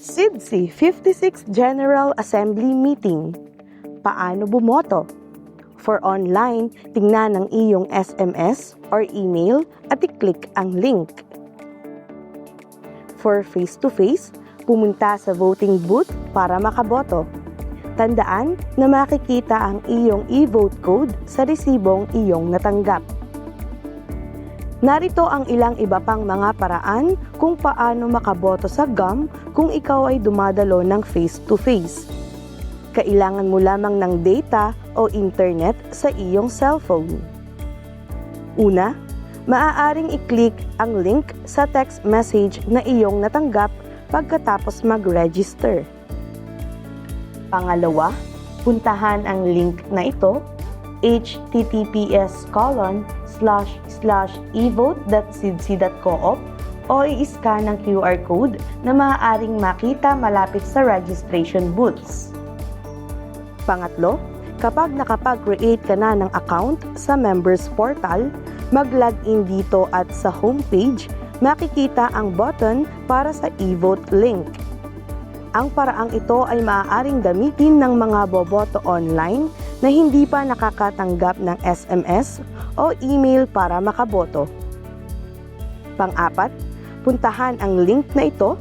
SIDSI 56th General Assembly Meeting. Paano bumoto? For online, tingnan ang iyong SMS or email at i-click ang link. For face-to-face, pumunta sa voting booth para makaboto. Tandaan na makikita ang iyong e-vote code sa resibong iyong natanggap. Narito ang ilang iba pang mga paraan kung paano makaboto sa GAM kung ikaw ay dumadalo ng face-to-face. Kailangan mo lamang ng data o internet sa iyong cellphone. Una, maaaring i-click ang link sa text message na iyong natanggap pagkatapos mag-register. Pangalawa, puntahan ang link na ito https colon slash slash evote.sidsi.coop o i-scan ang QR code na maaaring makita malapit sa registration booths. Pangatlo, kapag nakapag-create ka na ng account sa members portal, mag-login dito at sa homepage, makikita ang button para sa e-vote link. Ang paraang ito ay maaaring gamitin ng mga boboto online na hindi pa nakakatanggap ng SMS o email para makaboto. Pang-apat, puntahan ang link na ito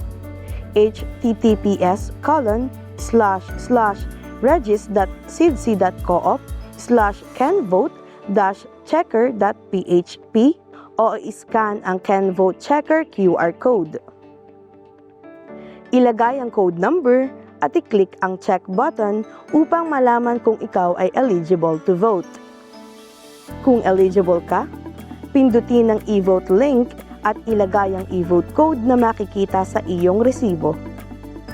https colon slash slash regis.sidsi.coop slash canvote dash checker.php o iscan ang canvote checker QR code. Ilagay ang code number at i-click ang check button upang malaman kung ikaw ay eligible to vote. Kung eligible ka, pindutin ang e-vote link at ilagay ang e-vote code na makikita sa iyong resibo.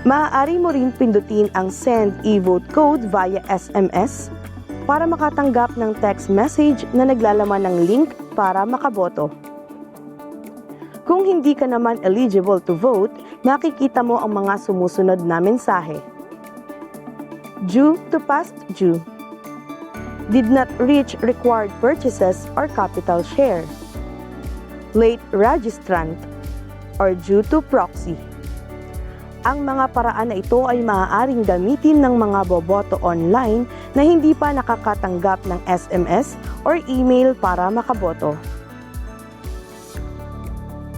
Maaari mo rin pindutin ang send e-vote code via SMS para makatanggap ng text message na naglalaman ng link para makaboto. Kung hindi ka naman eligible to vote, makikita mo ang mga sumusunod na mensahe. Due to past due. Did not reach required purchases or capital share. Late registrant or due to proxy. Ang mga paraan na ito ay maaaring gamitin ng mga boboto online na hindi pa nakakatanggap ng SMS or email para makaboto.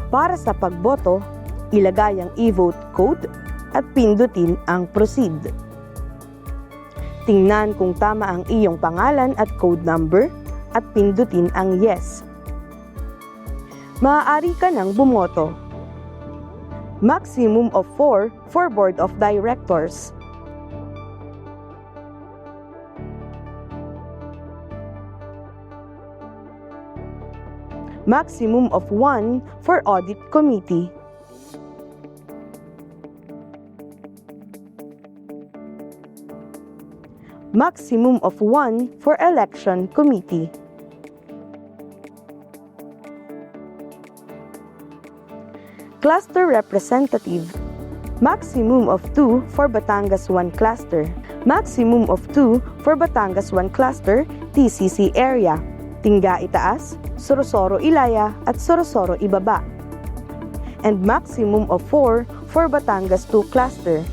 Para sa pagboto, ilagay ang e-vote code at pindutin ang proceed. Tingnan kung tama ang iyong pangalan at code number at pindutin ang yes. Maaari ka nang bumoto. Maximum of 4 for Board of Directors. Maximum of 1 for audit committee. Maximum of 1 for election committee. Cluster representative. Maximum of 2 for Batangas 1 cluster. Maximum of 2 for Batangas 1 cluster TCC area. Tingga itaas, Sorosoro Ilaya at Sorosoro Ibaba. And maximum of 4 for Batangas 2 cluster.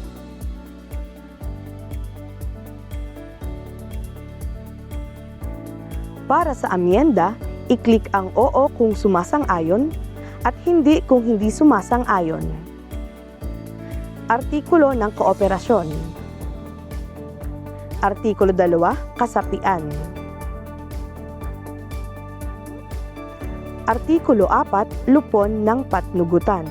Para sa amyenda, i-click ang Oo kung sumasang-ayon at Hindi kung hindi sumasang-ayon. Artikulo ng Kooperasyon Artikulo 2, Kasapian Artikulo 4, Lupon ng Patnugutan.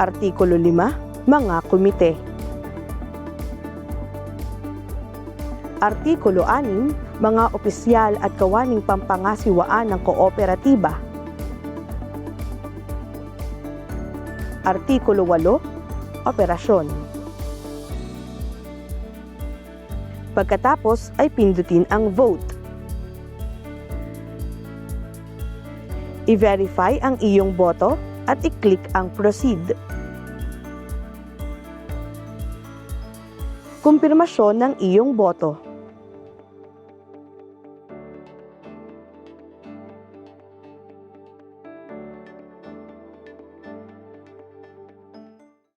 Artikulo 5, Mga Komite. Artikulo 6, Mga opisyal at kawaning pampangasiwaan ng kooperatiba. Artikulo 8, Operasyon. Pagkatapos ay pindutin ang vote. I-verify ang iyong boto at i-click ang proceed. Kumpirmasyon ng iyong boto.